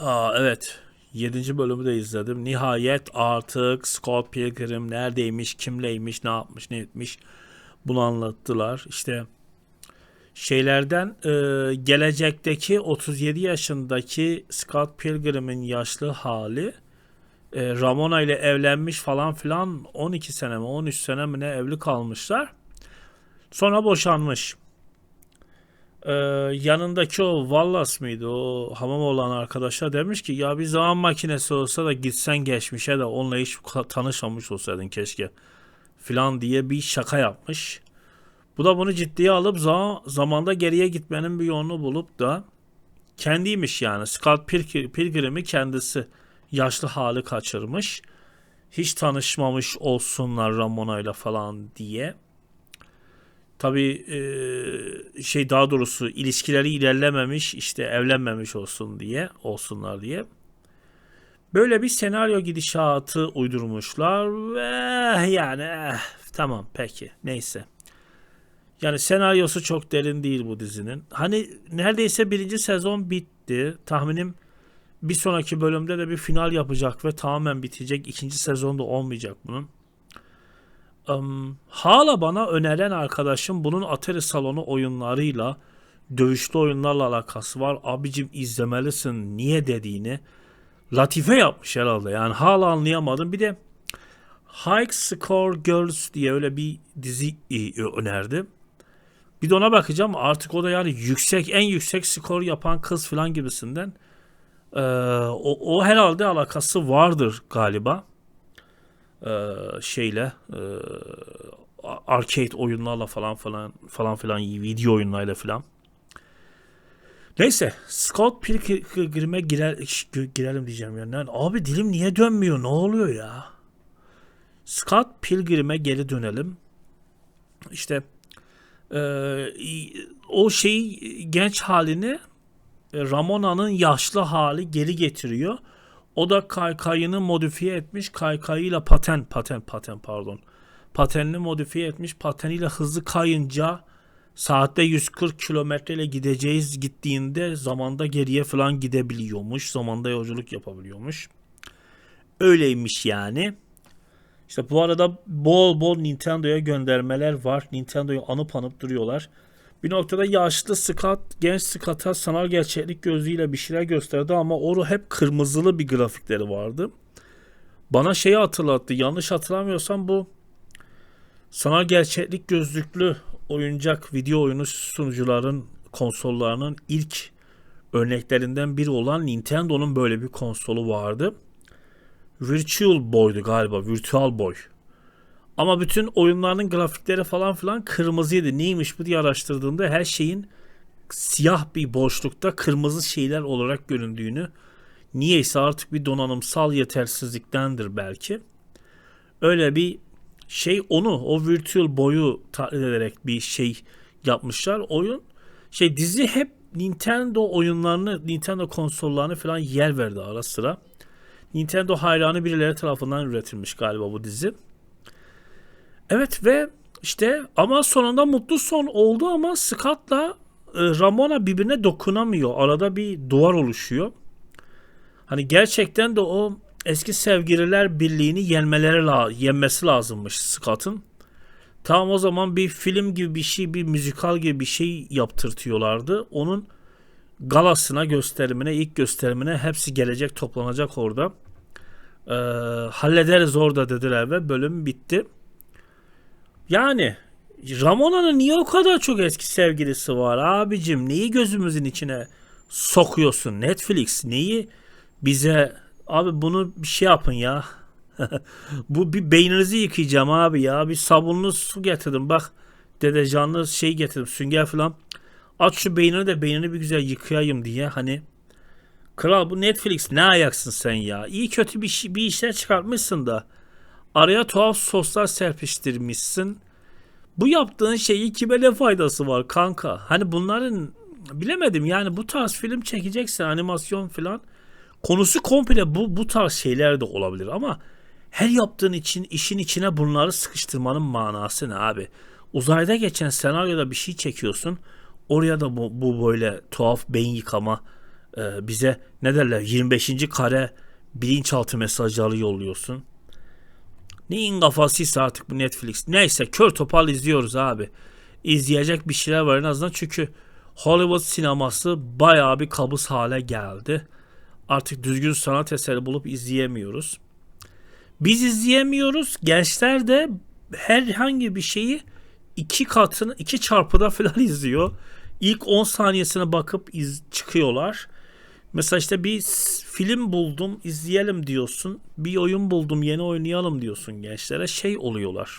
Aa, evet. 7. bölümü de izledim. Nihayet artık Scott Pilgrim neredeymiş, kimleymiş, ne yapmış, ne etmiş bunu anlattılar. İşte şeylerden e, gelecekteki 37 yaşındaki Scott Pilgrim'in yaşlı hali e, Ramona ile evlenmiş falan filan 12 sene mi 13 sene mi ne evli kalmışlar. Sonra boşanmış. Ee, yanındaki o Wallace mıydı o hamam olan arkadaşa demiş ki ya bir zaman makinesi olsa da gitsen geçmişe de onunla hiç tanışmamış olsaydın keşke filan diye bir şaka yapmış. Bu da bunu ciddiye alıp za- zamanda geriye gitmenin bir yolunu bulup da kendiymiş yani Scott Pilgr- Pilgrim'i kendisi yaşlı hali kaçırmış. Hiç tanışmamış olsunlar Ramona ile falan diye. Tabii e, şey daha doğrusu ilişkileri ilerlememiş işte evlenmemiş olsun diye olsunlar diye. Böyle bir senaryo gidişatı uydurmuşlar ve yani eh, tamam peki neyse. Yani senaryosu çok derin değil bu dizinin. Hani neredeyse birinci sezon bitti. Tahminim bir sonraki bölümde de bir final yapacak ve tamamen bitecek. İkinci sezonda olmayacak bunun. Im, hala bana öneren arkadaşım bunun Atari salonu oyunlarıyla dövüşlü oyunlarla alakası var. Abicim izlemelisin niye dediğini latife yapmış herhalde. Yani hala anlayamadım. Bir de High Score Girls diye öyle bir dizi e, önerdi. Bir de ona bakacağım. Artık o da yani yüksek en yüksek skor yapan kız falan gibisinden. Ee, o, o herhalde alakası vardır galiba. Ee, şeyle e, arcade oyunlarla falan falan falan filan video oyunlarıyla falan. Neyse Scott Pilgrim'e girer, girelim diyeceğim yani. Abi dilim niye dönmüyor? Ne oluyor ya? Scott Pilgrim'e geri dönelim. İşte e, o şey genç halini e, Ramona'nın yaşlı hali geri getiriyor. O da kaykayını modifiye etmiş. Kaykayıyla paten, paten, paten pardon. Patenini modifiye etmiş. Pateniyle hızlı kayınca saatte 140 kilometreyle gideceğiz gittiğinde zamanda geriye falan gidebiliyormuş. Zamanda yolculuk yapabiliyormuş. Öyleymiş yani. İşte bu arada bol bol Nintendo'ya göndermeler var. Nintendo'yu anıp anıp duruyorlar. Bir noktada yaşlı Scott genç Scott'a sanal gerçeklik gözüyle bir şeyler gösterdi ama o hep kırmızılı bir grafikleri vardı. Bana şeyi hatırlattı. Yanlış hatırlamıyorsam bu sanal gerçeklik gözlüklü oyuncak video oyunu sunucuların konsollarının ilk örneklerinden biri olan Nintendo'nun böyle bir konsolu vardı. Virtual Boy'du galiba. Virtual Boy. Ama bütün oyunların grafikleri falan filan kırmızıydı. Neymiş bu diye araştırdığımda her şeyin siyah bir boşlukta kırmızı şeyler olarak göründüğünü niyeyse artık bir donanımsal yetersizliktendir belki. Öyle bir şey onu o virtual boyu taklit ederek bir şey yapmışlar. Oyun şey dizi hep Nintendo oyunlarını, Nintendo konsollarını falan yer verdi ara sıra. Nintendo hayranı birileri tarafından üretilmiş galiba bu dizi. Evet ve işte ama sonunda mutlu son oldu ama Scott'la e, Ramona birbirine dokunamıyor. Arada bir duvar oluşuyor. Hani gerçekten de o eski sevgililer birliğini yenmeleri la yenmesi lazımmış Scott'ın. Tam o zaman bir film gibi bir şey, bir müzikal gibi bir şey yaptırtıyorlardı. Onun galasına, gösterimine, ilk gösterimine hepsi gelecek, toplanacak orada. Ee, hallederiz orada dediler ve bölüm bitti. Yani Ramona'nın niye o kadar çok eski sevgilisi var abicim? Neyi gözümüzün içine sokuyorsun? Netflix neyi bize abi bunu bir şey yapın ya. Bu bir beyninizi yıkayacağım abi ya. Bir sabunlu su getirdim bak. Dedecanlı şey getirdim sünger falan. Aç şu beynini de beynini bir güzel yıkayayım diye hani. Kral bu Netflix ne ayaksın sen ya? İyi kötü bir, bir işler çıkartmışsın da. Araya tuhaf soslar serpiştirmişsin. Bu yaptığın şeyi kime ne faydası var kanka? Hani bunların bilemedim yani bu tarz film çekeceksin animasyon falan. Konusu komple bu, bu tarz şeyler de olabilir ama her yaptığın için işin içine bunları sıkıştırmanın manası ne abi? Uzayda geçen senaryoda bir şey çekiyorsun. Oraya da bu, bu böyle tuhaf beyin yıkama e, bize ne derler 25. kare bilinçaltı mesajları yolluyorsun. Neyin kafasıysa artık bu Netflix. Neyse kör topal izliyoruz abi. İzleyecek bir şeyler var en azından çünkü Hollywood sineması bayağı bir kabus hale geldi. Artık düzgün sanat eseri bulup izleyemiyoruz. Biz izleyemiyoruz. Gençler de herhangi bir şeyi iki katını iki çarpıda falan izliyor. İlk 10 saniyesine bakıp iz, çıkıyorlar. Mesela işte bir film buldum izleyelim diyorsun. Bir oyun buldum yeni oynayalım diyorsun gençlere şey oluyorlar.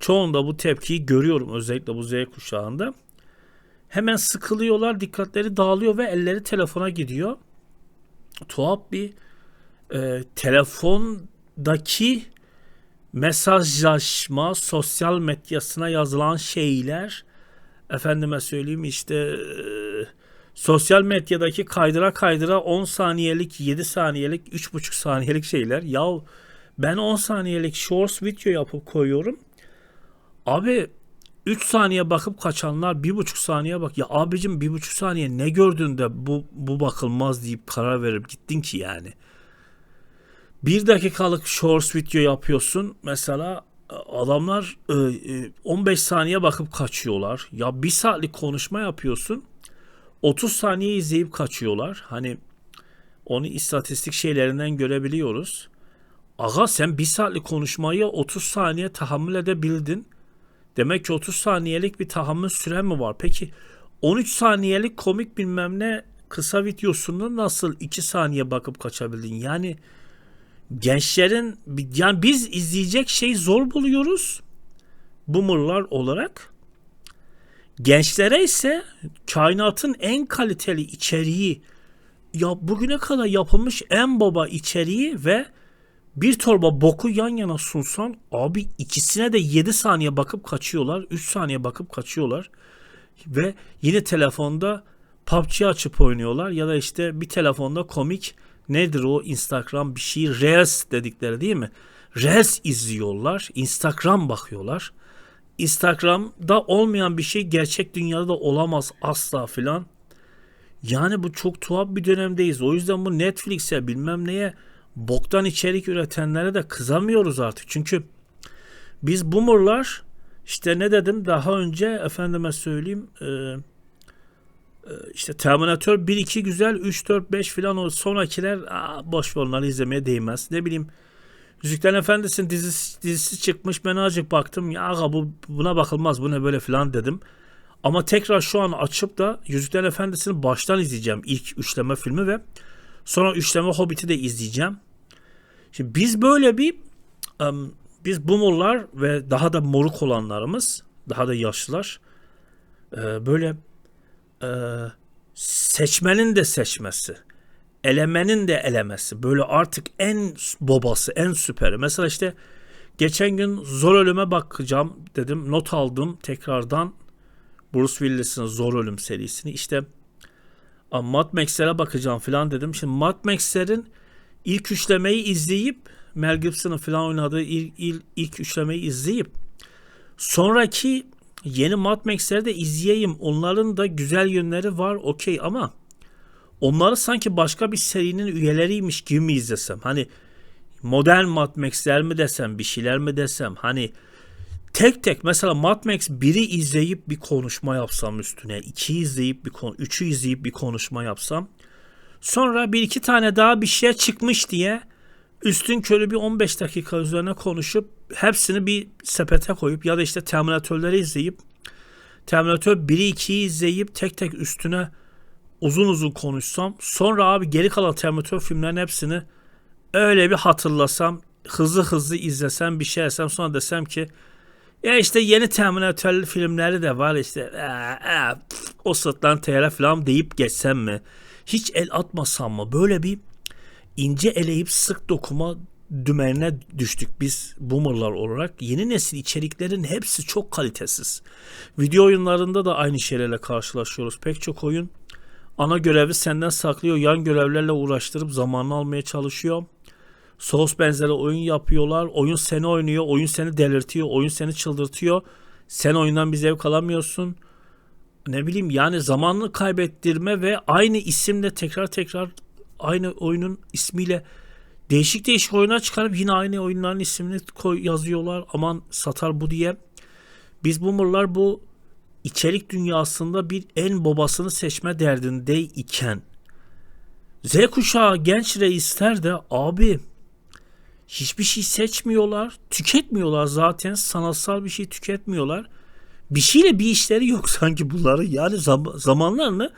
Çoğunda bu tepkiyi görüyorum özellikle bu Z kuşağında. Hemen sıkılıyorlar, dikkatleri dağılıyor ve elleri telefona gidiyor. Tuhaf bir e, telefondaki mesajlaşma, sosyal medyasına yazılan şeyler, efendime söyleyeyim işte e, sosyal medyadaki kaydıra kaydıra 10 saniyelik, 7 saniyelik, 3,5 saniyelik şeyler. Ya ben 10 saniyelik shorts video yapıp koyuyorum. Abi 3 saniye bakıp kaçanlar 1,5 saniye bak. Ya abicim 1,5 saniye ne gördün de bu, bu bakılmaz deyip karar verip gittin ki yani. Bir dakikalık shorts video yapıyorsun. Mesela e, adamlar e, e, 15 saniye bakıp kaçıyorlar. Ya bir saatlik konuşma yapıyorsun. 30 saniye izleyip kaçıyorlar. Hani onu istatistik şeylerinden görebiliyoruz. Aga sen bir saatlik konuşmayı 30 saniye tahammül edebildin. Demek ki 30 saniyelik bir tahammül süren mi var? Peki 13 saniyelik komik bilmem ne kısa videosunu nasıl 2 saniye bakıp kaçabildin? Yani gençlerin yani biz izleyecek şey zor buluyoruz. Boomerlar olarak. Gençlere ise kainatın en kaliteli içeriği ya bugüne kadar yapılmış en baba içeriği ve bir torba boku yan yana sunsan abi ikisine de 7 saniye bakıp kaçıyorlar. 3 saniye bakıp kaçıyorlar. Ve yine telefonda PUBG açıp oynuyorlar ya da işte bir telefonda komik nedir o Instagram bir şey Reels dedikleri değil mi? Reels izliyorlar. Instagram bakıyorlar. Instagram'da olmayan bir şey gerçek dünyada da olamaz asla filan. Yani bu çok tuhaf bir dönemdeyiz. O yüzden bu Netflix'e bilmem neye boktan içerik üretenlere de kızamıyoruz artık. Çünkü biz boomerlar işte ne dedim daha önce efendime söyleyeyim e, e, işte Terminator 1 2 güzel 3 4 5 filan o sonrakiler aa, boş ver onları izlemeye değmez. Ne bileyim Yüzüklerin Efendisi'nin dizisi, dizisi çıkmış ben azıcık baktım ya aga bu buna bakılmaz bu ne böyle filan dedim. Ama tekrar şu an açıp da Yüzüklerin Efendisi'ni baştan izleyeceğim ilk üçleme filmi ve sonra üçleme Hobbit'i de izleyeceğim. Şimdi biz böyle bir em, biz boomerlar ve daha da moruk olanlarımız daha da yaşlılar e, böyle e, seçmenin de seçmesi elemenin de elemesi. Böyle artık en babası en süperi. Mesela işte geçen gün Zor Ölüm'e bakacağım dedim not aldım tekrardan Bruce Willis'in Zor Ölüm serisini. İşte Mad Max'lere bakacağım falan dedim. Şimdi Mad Max'lerin ilk üçlemeyi izleyip Mel Gibson'ın falan oynadığı ilk, ilk, ilk üçlemeyi izleyip sonraki yeni Mad Max'leri de izleyeyim. Onların da güzel yönleri var okey ama onları sanki başka bir serinin üyeleriymiş gibi mi izlesem? Hani modern Mad Max'ler mi desem, bir şeyler mi desem? Hani tek tek mesela Mad Max 1'i izleyip bir konuşma yapsam üstüne, 2'yi izleyip bir konu, 3'ü izleyip bir konuşma yapsam. Sonra bir iki tane daha bir şey çıkmış diye üstün körü bir 15 dakika üzerine konuşup hepsini bir sepete koyup ya da işte Terminatörleri izleyip Terminator 1'i 2'yi izleyip tek tek üstüne uzun uzun konuşsam sonra abi geri kalan Terminator filmlerin hepsini öyle bir hatırlasam hızlı hızlı izlesem bir şey desem sonra desem ki ya işte yeni Terminator filmleri de var işte ee, ee, o sırtlan TR falan deyip geçsem mi hiç el atmasam mı böyle bir ince eleyip sık dokuma dümenine düştük biz boomerlar olarak. Yeni nesil içeriklerin hepsi çok kalitesiz. Video oyunlarında da aynı şeylerle karşılaşıyoruz. Pek çok oyun ana görevi senden saklıyor. Yan görevlerle uğraştırıp zamanını almaya çalışıyor. Souls benzeri oyun yapıyorlar. Oyun seni oynuyor. Oyun seni delirtiyor. Oyun seni çıldırtıyor. Sen oyundan bir zevk alamıyorsun. ne bileyim yani zamanını kaybettirme ve aynı isimle tekrar tekrar aynı oyunun ismiyle değişik değişik oyunlar çıkarıp yine aynı oyunların ismini koy, yazıyorlar. Aman satar bu diye. Biz boomerlar bu içerik dünyasında bir en babasını seçme derdindeyken Z kuşağı genç reisler de abi hiçbir şey seçmiyorlar. Tüketmiyorlar zaten. Sanatsal bir şey tüketmiyorlar. Bir şeyle bir işleri yok sanki bunların. Yani zam- zamanlarını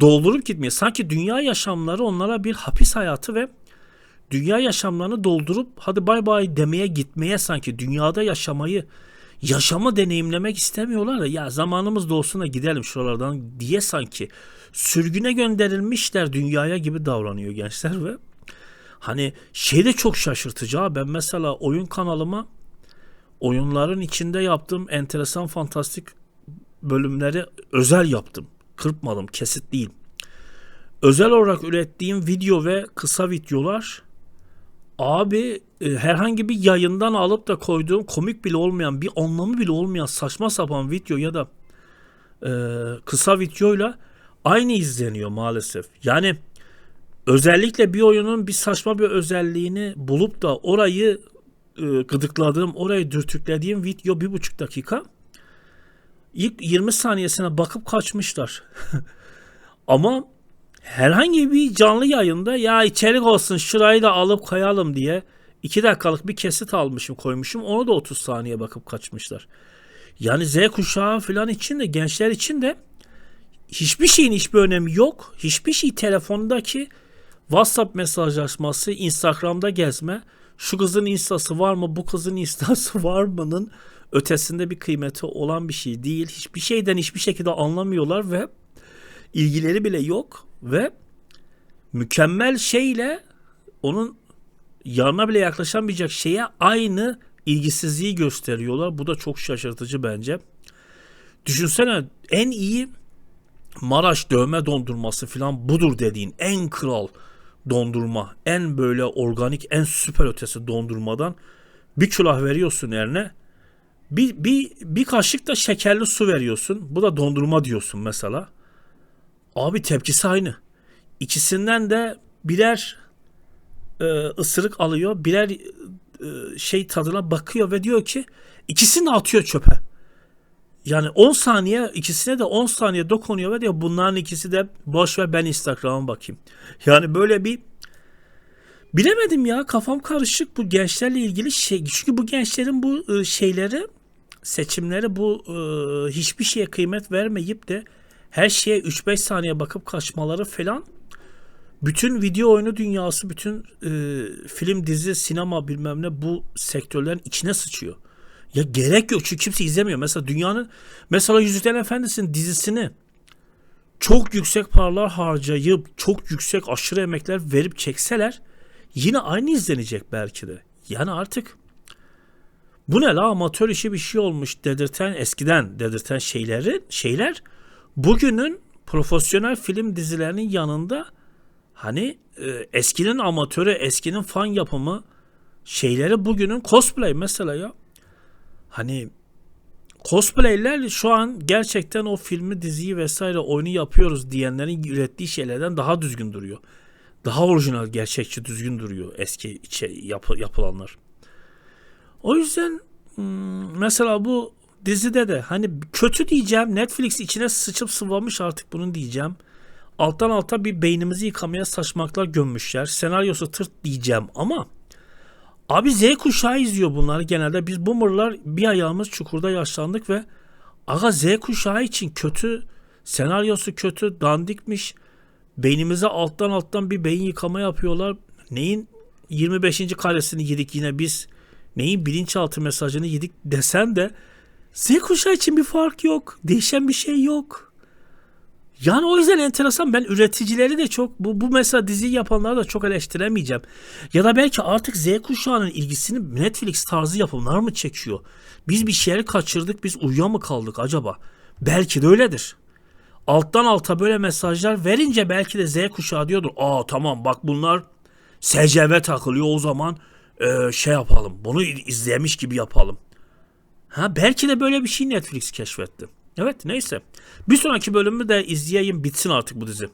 doldurup gitmiyor. Sanki dünya yaşamları onlara bir hapis hayatı ve dünya yaşamlarını doldurup hadi bay bay demeye gitmeye sanki dünyada yaşamayı yaşamı deneyimlemek istemiyorlar da ya zamanımız da olsun da gidelim şuralardan diye sanki sürgüne gönderilmişler dünyaya gibi davranıyor gençler ve hani şey de çok şaşırtıcı ben mesela oyun kanalıma oyunların içinde yaptığım enteresan fantastik bölümleri özel yaptım. Kırpmadım, kesit değil. Özel olarak ürettiğim video ve kısa videolar abi e, herhangi bir yayından alıp da koyduğum komik bile olmayan bir anlamı bile olmayan saçma sapan video ya da e, kısa videoyla aynı izleniyor maalesef. Yani özellikle bir oyunun bir saçma bir özelliğini bulup da orayı e, gıdıkladığım, orayı dürtüklediğim video bir buçuk dakika. İlk 20 saniyesine bakıp kaçmışlar. Ama herhangi bir canlı yayında ya içerik olsun şurayı da alıp koyalım diye 2 dakikalık bir kesit almışım koymuşum. Onu da 30 saniye bakıp kaçmışlar. Yani Z kuşağı falan için de gençler için de hiçbir şeyin hiçbir önemi yok. Hiçbir şey telefondaki WhatsApp mesajlaşması, Instagram'da gezme, şu kızın instası var mı, bu kızın instası var mı'nın ötesinde bir kıymeti olan bir şey değil. Hiçbir şeyden hiçbir şekilde anlamıyorlar ve ilgileri bile yok ve mükemmel şeyle onun yanına bile yaklaşamayacak şeye aynı ilgisizliği gösteriyorlar. Bu da çok şaşırtıcı bence. Düşünsene en iyi Maraş dövme dondurması falan budur dediğin en kral dondurma. En böyle organik en süper ötesi dondurmadan bir külah veriyorsun eline. Bir, bir, bir kaşık da şekerli su veriyorsun. Bu da dondurma diyorsun mesela. Abi tepkisi aynı. İkisinden de birer e, ısırık alıyor. Birer e, şey tadına bakıyor ve diyor ki ikisini de atıyor çöpe. Yani 10 saniye ikisine de 10 saniye dokunuyor ve diyor bunların ikisi de boş ver ben Instagram'a bakayım. Yani böyle bir bilemedim ya kafam karışık bu gençlerle ilgili şey. Çünkü bu gençlerin bu e, şeyleri seçimleri bu e, hiçbir şeye kıymet vermeyip de her şeye 3-5 saniye bakıp kaçmaları falan bütün video oyunu dünyası, bütün e, film, dizi, sinema bilmem ne bu sektörlerin içine sıçıyor. Ya gerek yok çünkü kimse izlemiyor. Mesela dünyanın mesela Yüzüklerin Efendisi'nin dizisini çok yüksek paralar harcayıp çok yüksek aşırı emekler verip çekseler yine aynı izlenecek belki de. Yani artık bu ne la amatör işi bir şey olmuş dedirten eskiden dedirten şeyleri şeyler bugünün profesyonel film dizilerinin yanında hani e, eskinin amatörü eskinin fan yapımı şeyleri bugünün cosplay mesela ya hani cosplayler şu an gerçekten o filmi, diziyi vesaire oyunu yapıyoruz diyenlerin ürettiği şeylerden daha düzgün duruyor. Daha orijinal, gerçekçi, düzgün duruyor eski şey, yapı, yapılanlar. O yüzden hmm, mesela bu dizide de hani kötü diyeceğim Netflix içine sıçıp sıvamış artık bunun diyeceğim. Alttan alta bir beynimizi yıkamaya saçmaklar gömmüşler. Senaryosu tırt diyeceğim ama Abi Z kuşağı izliyor bunları genelde. Biz boomerlar bir ayağımız çukurda yaşlandık ve aga Z kuşağı için kötü senaryosu kötü dandikmiş. Beynimize alttan alttan bir beyin yıkama yapıyorlar. Neyin 25. karesini yedik yine biz. Neyin bilinçaltı mesajını yedik desen de Z kuşağı için bir fark yok. Değişen bir şey yok. Yani o yüzden enteresan ben üreticileri de çok bu, bu mesela dizi yapanları da çok eleştiremeyeceğim. Ya da belki artık Z kuşağının ilgisini Netflix tarzı yapımlar mı çekiyor? Biz bir şeyleri kaçırdık biz uyuya mı kaldık acaba? Belki de öyledir. Alttan alta böyle mesajlar verince belki de Z kuşağı diyordur. Aa tamam bak bunlar SCV takılıyor o zaman e, şey yapalım. Bunu izlemiş gibi yapalım. Ha belki de böyle bir şey Netflix keşfetti. Evet neyse. Bir sonraki bölümü de izleyeyim bitsin artık bu dizi.